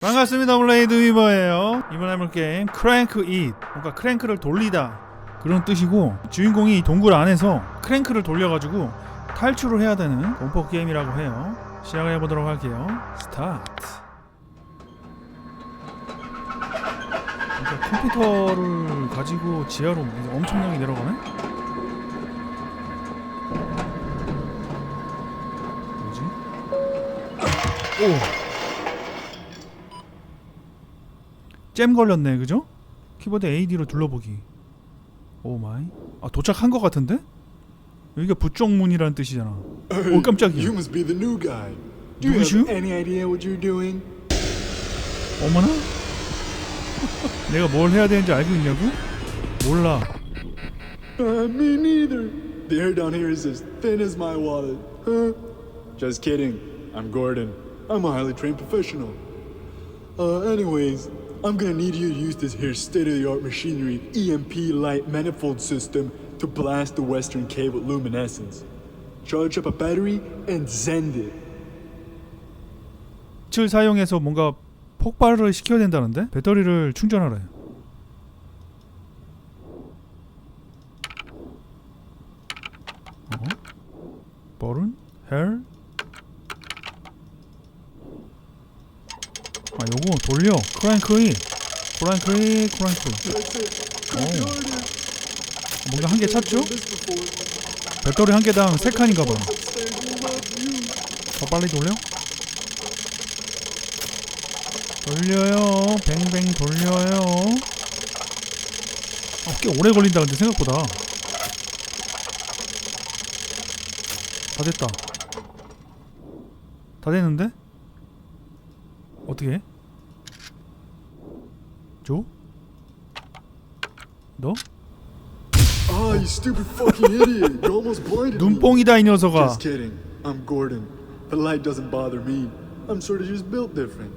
반갑습니다 블레이드 위버예요 이번에 해볼 게임 크랭크 잇 뭔가 크랭크를 돌리다 그런 뜻이고 주인공이 이 동굴 안에서 크랭크를 돌려가지고 탈출을 해야 되는 공포 게임이라고 해요 시작을 해보도록 할게요 스타트 그러니까 컴퓨터를 가지고 지하로 엄청나게 내려가네? 뭐지? 오! 잼 걸렸네 그죠? 키보드 AD로 둘러보기 오 마이 아 도착한 것 같은데? 여기가 부쪽문이라는 뜻이잖아 오 깜짝이야 누구시오? 어머나? 내가 뭘 해야 되는지 알고 있냐고? 몰라 Uh, me neither. The hair down here is as thin as my wallet. Huh? Just kidding. I'm Gordon. I'm a highly trained professional. Uh, anyways, I'm gonna need you to use this here state-of-the-art machinery EMP light manifold system to blast the western cave with luminescence. Charge up a battery and send it. 빛을 사용해서 뭔가 폭발을 시켜야 된다는데? 배터리를 충전하래 어? 버른? 헬? 아 요거 돌려 크랭크이 크랭크이. Oh. Gordon. 뭔가 한 개 찾죠? 배터리 한 개당 세 칸인가 봐. Upstairs will love you. 더 빨리 돌려? 돌려요. 뱅뱅 돌려요. 아, 꽤 오래 걸린다 근데 생각보다. 다 됐다. 다 됐는데? 어떻게 해? 줘? 너? Ah, you stupid fucking idiot. You almost blinded me. 눈뽕이다 이 녀석아. Just kidding. I'm Gordon. The light doesn't bother me. I'm sort of just built different.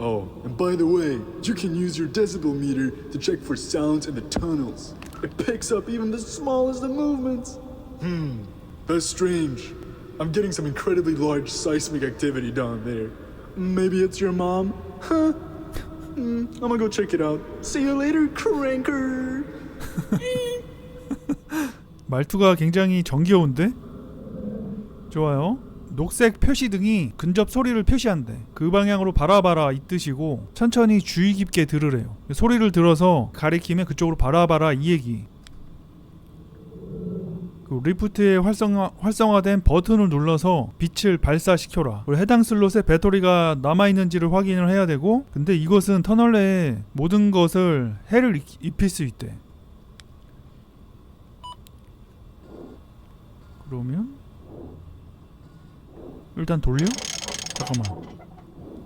Oh, and by the way, you can use your decibel meter to check for sounds in the tunnels. It picks up even the smallest of movements. Hmm, that's strange. I'm getting some incredibly large seismic activity down there. Maybe it's your mom? Huh? Hmm, I'm gonna go check it out. See you later, cranker. 말투가 굉장히 정겨운데? 좋아요. 녹색 표시등이 근접 소리를 표시한대. 그 방향으로 바라봐라 이 뜻이고 천천히 주의 깊게 들으래요. 소리를 들어서 가리키면 그쪽으로 바라봐라 이 얘기. 그 리프트에 활성화, 활성화된 버튼을 눌러서 빛을 발사시켜라. 해당 슬롯에 배터리가 남아있는지를 확인을 해야 되고 근데 이것은 터널 내에 모든 것을 해를 입- 입힐 수 있대. 그러면 일단 돌려? 잠깐만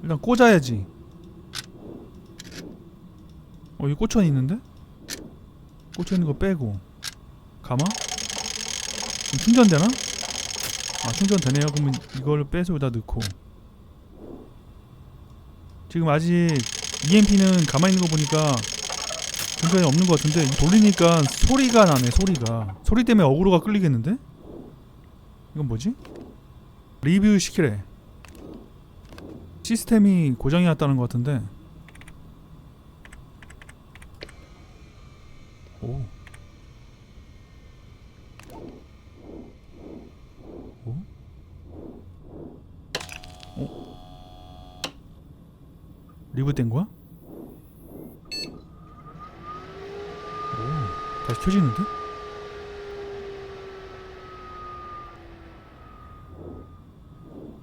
일단 꽂아야지 어 여기 꽂혀 있는데? 꽂혀 있는 거 빼고 가마? 충전되나? 아 충전되네요 그러면 이걸 빼서 여기다 넣고 지금 아직 EMP는 가만히 있는 거 보니까 근처에 없는 것 같은데 돌리니까 소리가 나네 소리가 소리 때문에 어그로가 끌리겠는데? 이건 뭐지? 리뷰 시키래. 시스템이 고장이 났다는 것 같은데. 오. 오? 어? 리뷰된 거야? 오, 다시 켜지는데?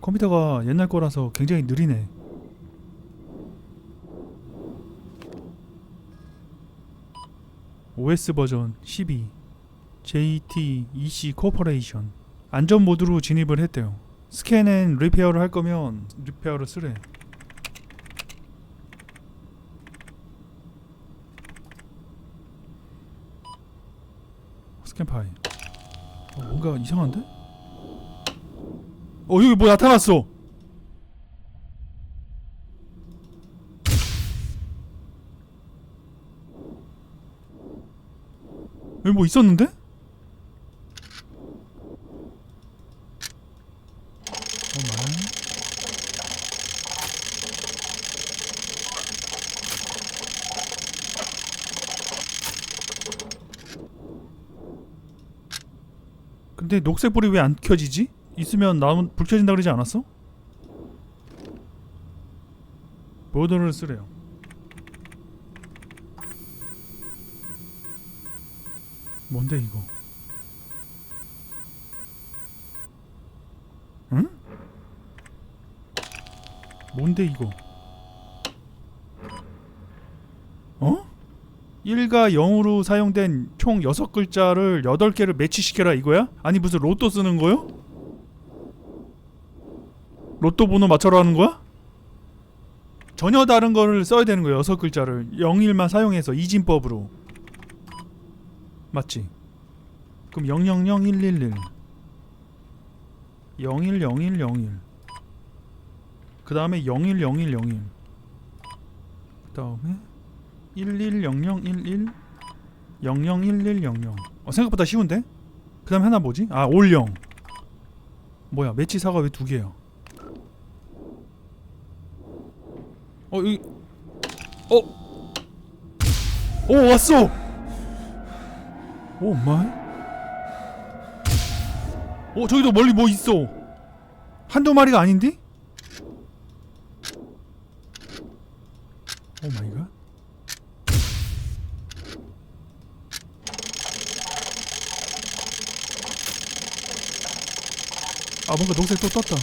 컴퓨터가 옛날 거라서 굉장히 느리네. OS 버전 12 JT EC 코퍼레이션 안전 모드로 진입을 했대요. 스캔 앤 리페어를 할 거면 리페어를 쓰래. 스캔파이 어, 뭔가 이상한데? 어 여기 뭐 나타났어 여기 뭐 있었는데? 근데 녹색 불이 왜 안 켜지지? 있으면 나무 불 켜진다 그러지 않았어? 보드를 쓰래요. 뭔데 이거? 응? 뭔데 이거? 어? 1과 0으로 사용된 총 6글자를 8개를 매치시켜라 이거야? 아니 무슨 로또 쓰는 거요? 로또 번호 맞춰라 하는 거야? 전혀 다른 거를 써야 되는 거예요. 6글자를 01만 사용해서 이진법으로 맞지? 그럼 000111 010101 그 다음에 010101 그 다음에 110011 001100 어, 생각보다 쉬운데? 그 다음에 하나 뭐지? 아 올영 뭐야 매치사가 왜두 개야 어 여기 어? 오 왔어 오 마이 어 저기도 멀리 뭐 있어 한두 마리가 아닌데? 오 마이 갓 아 뭔가 녹색 또 떴다.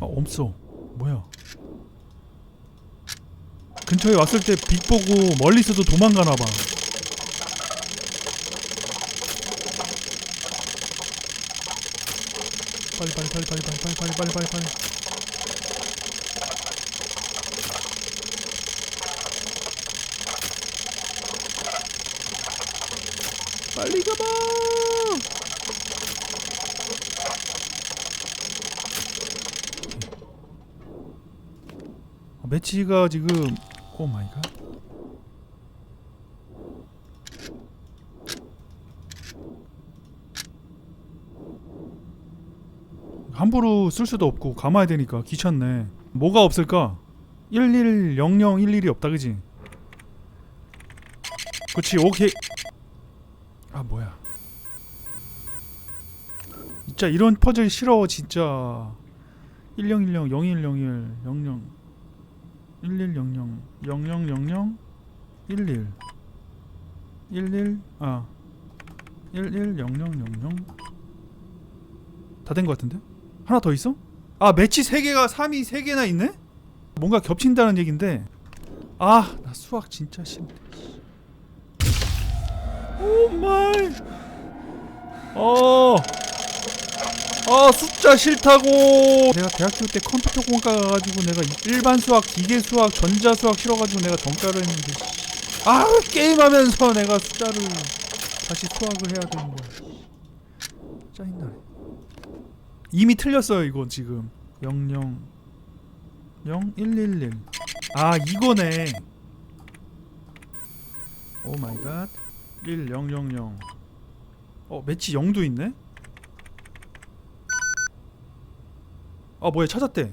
아 없어. 뭐야? 근처에 왔을 때 빛 보고 멀리서도 도망가나봐. 빨리 빨리 빨리 빨리 빨리 빨리 빨리 빨리 빨리. 빨리 매치가 지금 오 마이 갓 함부로 쓸 수도 없고 감아야 되니까 귀찮네. 뭐가 없을까? 110011이 없다 그지? 그치 오케이. 아 뭐야. 진짜 이런 퍼즐 싫어 진짜. 1010 0101 00 1100 0000 11 11 아 110000 다 된 것 같은데? 하나 더 있어? 아 매치 3개가 3이 3개나 있네? 뭔가 겹친다는 얘긴데 아 나 수학 진짜 싫은데 오 마이 어. 아 숫자 싫다고. 내가 대학교 때 컴퓨터 공과 가가지고 내가 일반 수학, 기계 수학, 전자 수학 싫어가지고 내가 전과를 했는데. 씨. 아 게임하면서 내가 숫자를 다시 수학을 해야 되는 거야. 짜증나네 이미 틀렸어요 이건 지금. 00 0111 아 이거네. 오 마이 갓. 1000어 매치 0도 있네 아 뭐야 찾았대.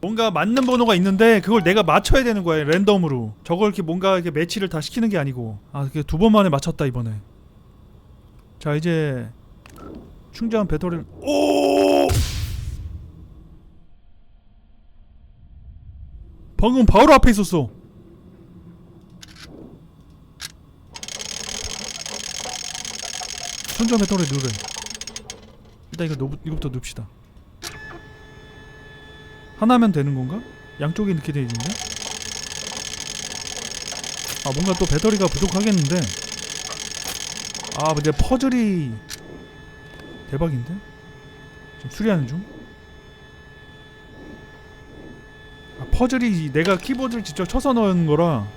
뭔가 맞는 번호가 있는데 그걸 내가 맞춰야 되는 거야 랜덤으로. 저걸 이렇게 뭔가 이렇게 매치를 다 시키는 게 아니고. 아 이게 두 번 만에 맞췄다 이번에. 자 이제 충전 배터리를 오! 방금 바로 앞에 있었어. 충전 배터리 누르래. 일단 이거 놓, 이거부터 넣읍시다 하나면 되는 건가? 양쪽에 넣게 돼 있는데? 아 뭔가 또 배터리가 부족하겠는데 아 근데 퍼즐이 대박인데? 지금 수리하는 중? 아 퍼즐이 내가 키보드를 직접 쳐서 넣은 거라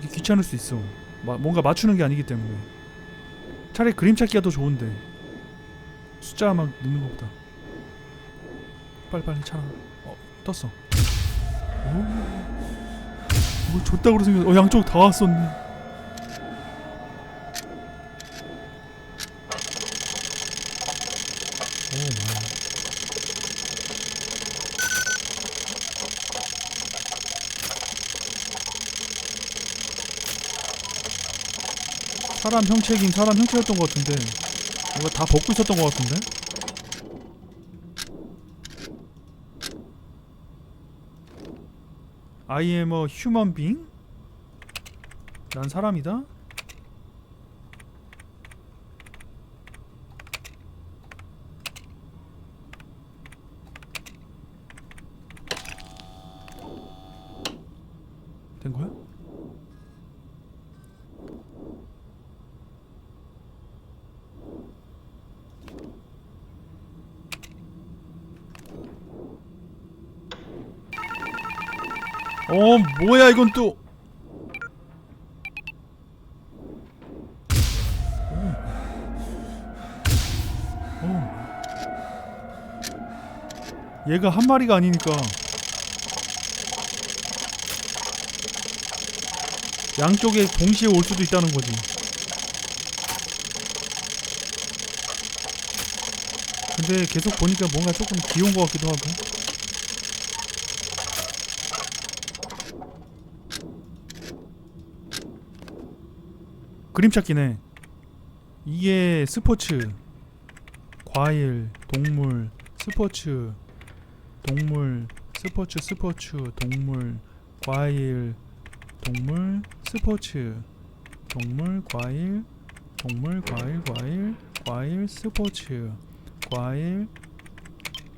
이게 귀찮을 수 있어 마, 뭔가 맞추는 게 아니기 때문에 차라리 그림 찾기가 더 좋은데 숫자 막 넣는 것보다 빨리빨리 차 어, 떴어. 오 이거 줬다고 생겼 어 양쪽 다 왔었네. 사람 형체긴 사람 형체였던 것 같은데 뭔가 다 벗고 있었던 것 같은데 I am a human being? 난 사람이다? 된 거야? 어 뭐야 이건 또 오. 오. 얘가 한 마리가 아니니까 양쪽에 동시에 올 수도 있다는 거지. 근데 계속 보니까 뭔가 조금 귀여운 것 같기도 하고. 그림 찾기네. 이게 스포츠, 과일, 동물, 스포츠, 동물, 스포츠, 스포츠, 동물, 과일, 동물, 스포츠, 동물, 과일, 동물, 과일, 과일, 과일, 스포츠, 과일,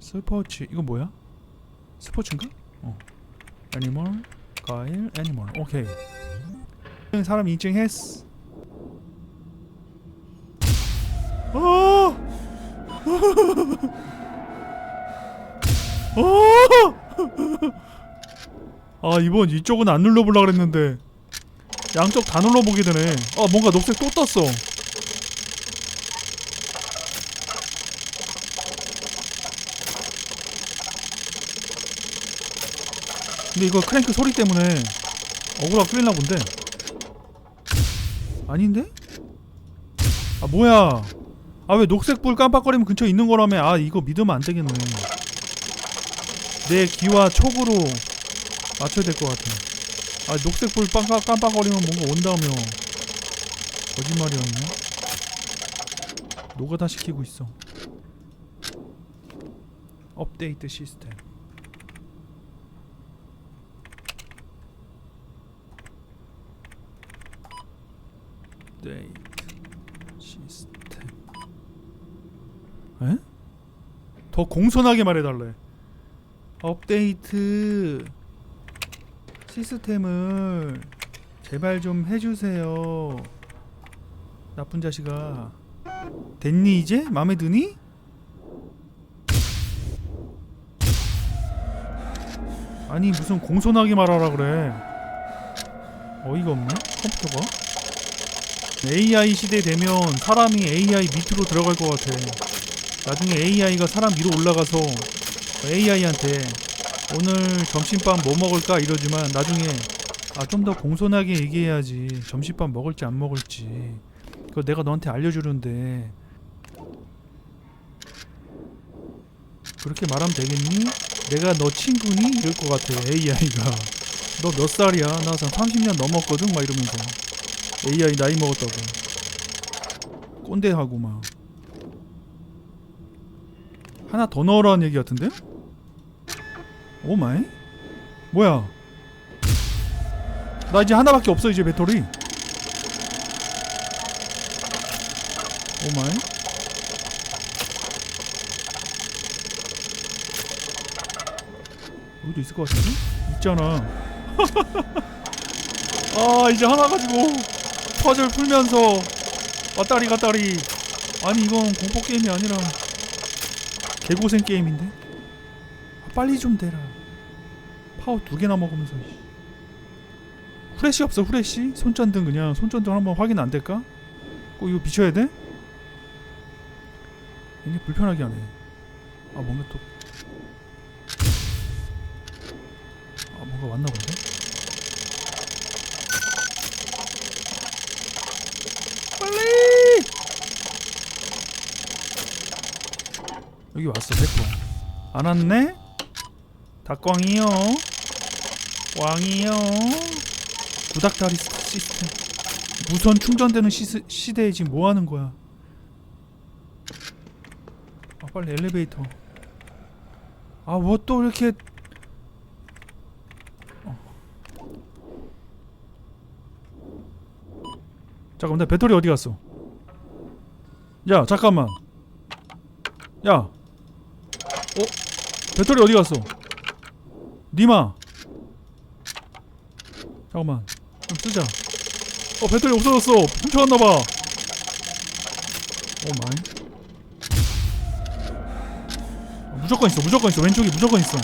스포츠. 이거 뭐야? 스포츠인가? 어. 애니멀, 과일, 애니멀. 오케이. 사람 인증했어. 어! 아 이번 이쪽은 안 눌러보려 그랬는데 양쪽 다 눌러보게 되네. 아 뭔가 녹색 또 떴어. 근데 이거 크랭크 소리 때문에 어그로가 끌리나 본데. 아닌데? 아 뭐야 아 왜 녹색 불 깜빡거리면 근처에 있는 거라며? 아 이거 믿으면 안 되겠네. 내 귀와 촉으로 맞춰야 될 것 같아. 아 녹색 불 깜빡, 깜빡거리면 뭔가 온다며. 거짓말이었네. 노가다 시키고 있어. 업데이트 시스템. 업데이트 시스템 에? 더 공손하게 말해달래. 업데이트 시스템을 제발 좀 해주세요. 나쁜 자식아. 됐니 이제? 맘에 드니? 아니 무슨 공손하게 말하라 그래. 어이가 없네 컴퓨터가. AI 시대 되면 사람이 AI 밑으로 들어갈 것 같아 나중에 AI가 사람 위로 올라가서 AI한테 오늘 점심밥 뭐 먹을까 이러지만 나중에 아 좀 더 공손하게 얘기해야지 점심밥 먹을지 안 먹을지 그거 내가 너한테 알려주는데 그렇게 말하면 되겠니? 내가 너 친구니? 이럴 것 같아 AI가 너 몇 살이야? 나 지금 30년 넘었거든? 막 이러면서 AI 나이 먹었다고 꼰대하고 막 하나 더 넣으라는 얘기 같은데? 오 마이? 뭐야? 나 이제 하나밖에 없어 이제 배터리. 오 마이? 여기도 있을 것 같은데? 있잖아. 아 이제 하나 가지고 퍼즐 풀면서 왔다리 갔다리. 아니 이건 공포 게임이 아니라 개고생 게임인데? 아, 빨리 좀 대라. 파워 두 개나 먹으면서. 씨. 후레쉬 없어 후레쉬? 손전등 그냥 손전등 한번 확인 안 될까? 꼭 이거 비춰야 돼? 굉장히 불편하게 하네. 아 뭔가 또. 아 뭔가 왔나 본데? 여기 왔어 됐고 안 왔네? 닭광이요 왕이요 구닥다리 시스템 무선 충전되는 시스, 시대에 지금 뭐 하는 거야? 아 빨리 엘리베이터. 아 뭐 또 이렇게 어. 잠깐만 내 배터리 어디 갔어? 야 잠깐만. 야. 어? 배터리 어디 갔어? 니마. 잠깐만. 좀 쓰자. 어 배터리 없어졌어. 훔쳐갔나봐. 오 마이. 어, 무조건 있어. 무조건 있어. 왼쪽이 무조건 있어.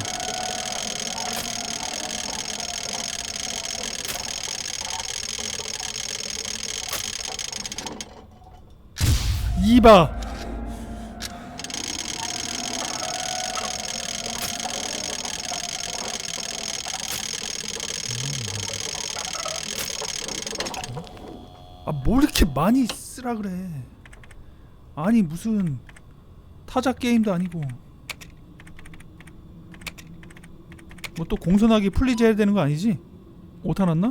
이봐. 뭘 이렇게 많이 쓰라 그래 아니 무슨 타자 게임도 아니고 뭐 또 공손하게 풀리지 해야 되는 거 아니지? 오타 났나?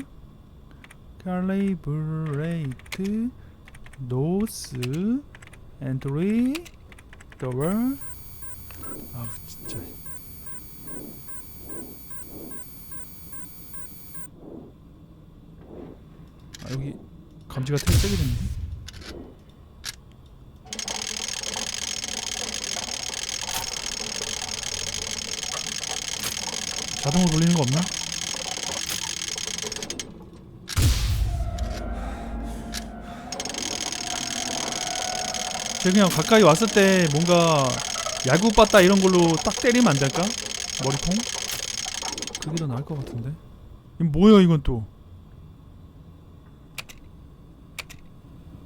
칼레이브레이트 노스 엔트리 더블 아우 감지가 되게 세게 됐는데 자동으로 돌리는 거 없나? 그냥 가까이 왔을 때 뭔가 야구 빠따 이런 걸로 딱 때리면 안 될까? 머리통? 그게 더 나을 것 같은데 이건 뭐야 이건 또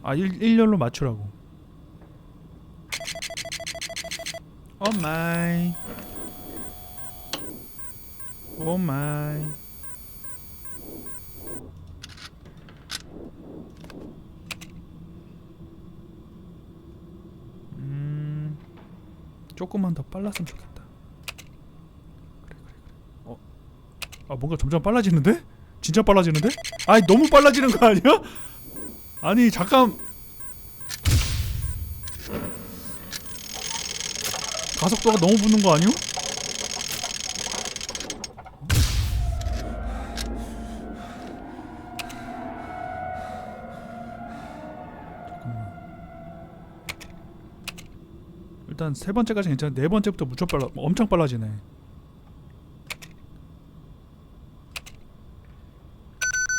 아, 일, 일렬로 맞추라고. 오 마이. 오 마이. 음. 조금만 더 빨랐으면 좋겠다. 그래 그래 그래. 어. 아, 뭔가 점점 빨라지는데? 진짜 빨라지는데? 아니, 너무 빨라지는 거 아니야? 아니 잠깐 가속도가 너무 붙는 거 아니요? 일단 세 번째까지 괜찮아. 네 번째부터 무척 빨라, 엄청 빨라지네.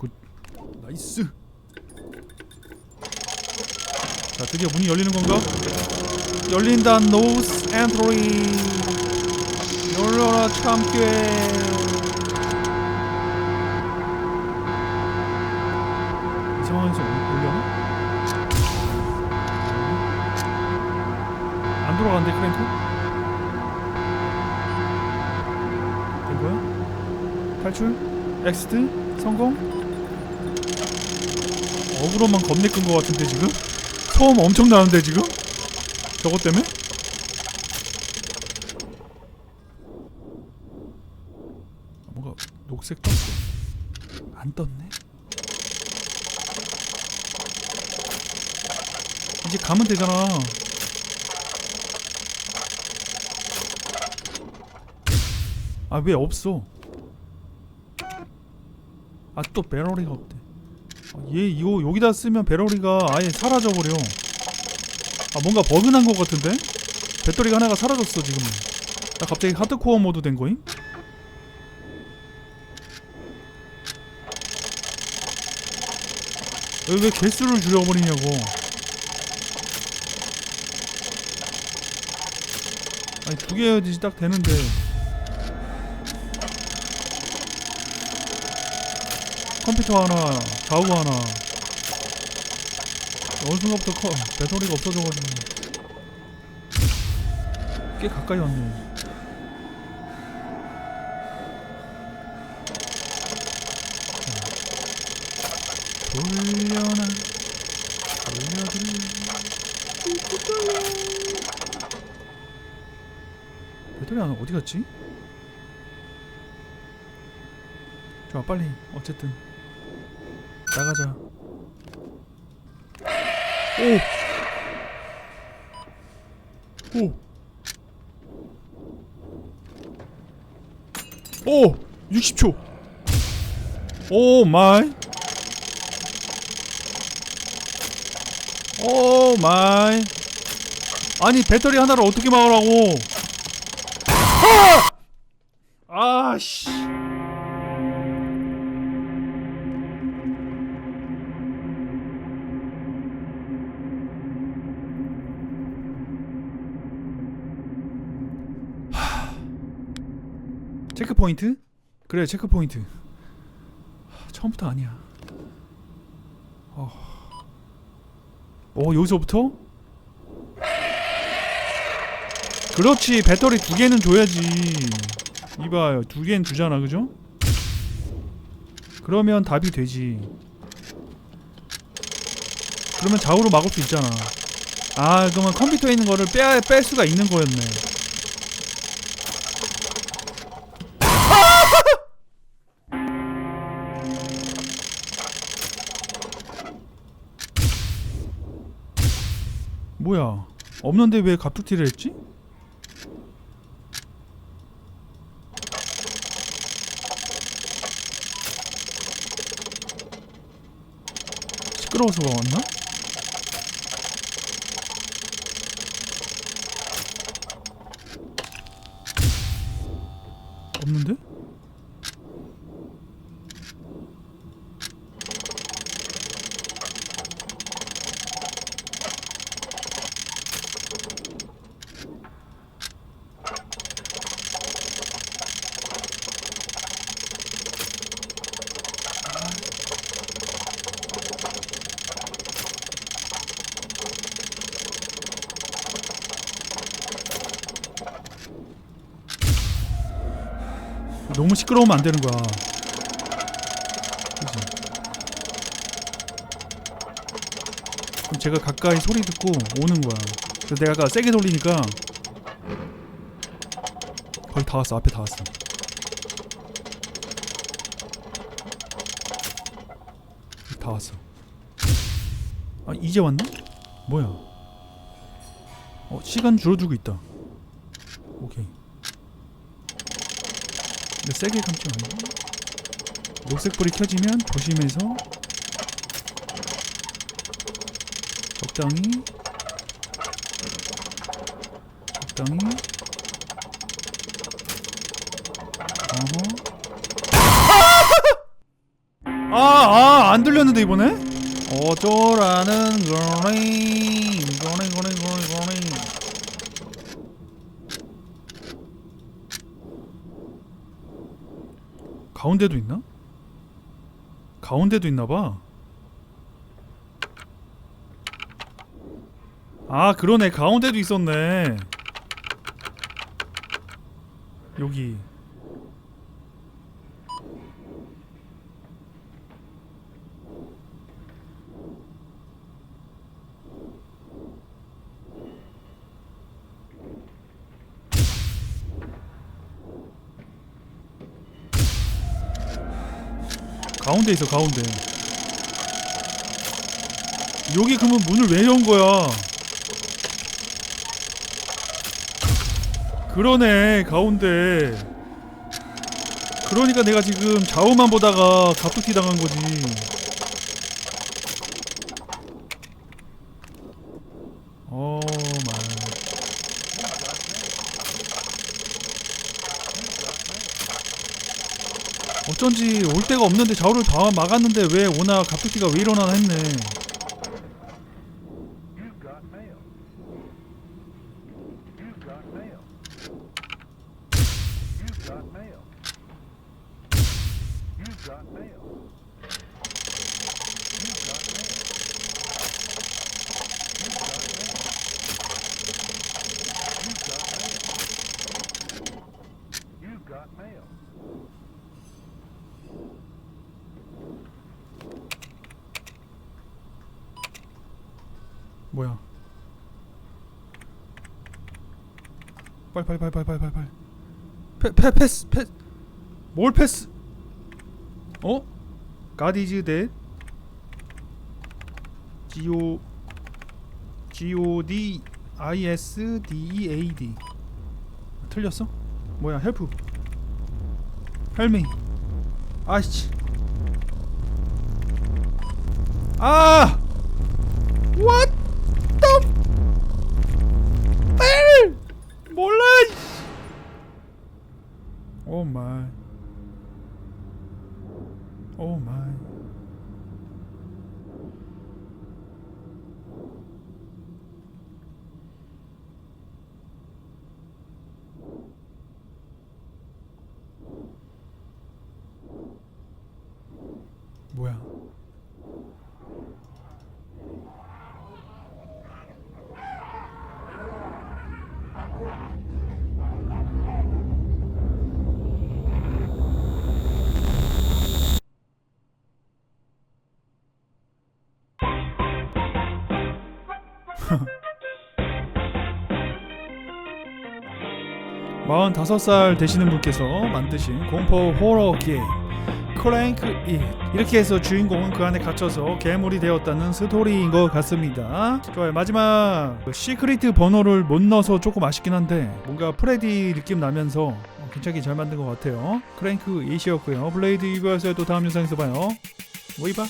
굿, 나이스. 자 드디어 문이 열리는 건가? 열린다 노스 엔트리 열려라 참깨 이 상황에서 올- 올려나? 안 돌아간대 크랭크? 된 거야? 탈출? 엑스트? 성공? 어그로만 겁내 끈 거 같은데 지금? 소음 엄청 나는데 지금? 저것 때문에? 아, 뭔가 녹색 떴어. 안 떴네? 이제 가면 되잖아. 아 왜 없어? 아 또 배러리가 없대. 아, 얘 이거 여기다 쓰면 배러리가 아예 사라져버려 아 뭔가 버그 난 것 같은데? 배터리가 하나가 사라졌어 지금 나 갑자기 하드코어 모드 된 거임? 왜, 왜 개수를 줄여버리냐고 아니 두개 해야지 딱 되는데 컴퓨터 하나 좌우 하나. 어느 순간부터 커, 배터리가 없어져가지고. 꽤 가까이 왔네. 자, 돌려나 돌려드려. 배터리 하나 어디 갔지? 좋아 빨리. 어쨌든 나가자 오. 오. 오. 60초. 오 마이. 오 마이. 아니 배터리 하나를 어떻게 막으라고? 아! 아씨. 포인트? 그래 체크 포인트. 하, 처음부터 아니야. 어. 어 여기서부터? 그렇지 배터리 두 개는 줘야지. 이봐요 두 개는 주잖아 그죠? 그러면 답이 되지. 그러면 좌우로 막을 수 있잖아. 아 그러면 컴퓨터에 있는 거를 빼, 뺄 수가 있는 거였네. 없는데 왜 갑툭튀를 했지? 시끄러워서 왔나? 없는데? 너무 시끄러우면 안 되는 거야. 그지? 그럼 제가 가까이 소리 듣고 오는 거야. 그래서 내가 아까 세게 돌리니까 거의 다 왔어. 앞에 다 왔어. 다 왔어. 아 이제 왔나? 뭐야? 어 시간 줄어들고 있다. 오케이. 근데 세게 감지 않나? 녹색불이 켜지면 조심해서 적당히 적당히 어허 아아 안 들렸는데 이번에? 어쩌라는 거니? 거니 거니 거니 거니 가운데도 있나? 가운데도 있나 봐. 아, 그러네. 가운데도 있었네. 여기. 가운데 있어 가운데. 여기 그러면 문을 왜 연 거야? 그러네 가운데. 그러니까 내가 지금 좌우만 보다가 갑툭튀 당한 거지 어 말. 어쩐지 올 데가 없는데 좌우를 다 막았는데 왜 오나 갑툭튀가 왜 일어나나 했네. 빨리 빨리 빨리 빨리 빨리 빨리 빨리. 패 패 패스 패스. 뭘 패스? 어? 가디즈 댓 지오 G O D I S D E D 틀렸어? 뭐야 헬프 헬미 아이씨 아 What 오 45살 되시는 분께서 만드신 공포 호러 게임 크랭크 잇 이렇게 해서 주인공은 그 안에 갇혀서 괴물이 되었다는 스토리인 것 같습니다. 좋아요. 마지막. 그 시크릿 번호를 못 넣어서 조금 아쉽긴 한데 뭔가 프레디 느낌 나면서 괜찮게 잘 만든 것 같아요. 크랭크 잇이었고요. 블레이드 이브에서 또 다음 영상에서 봐요. 모이바.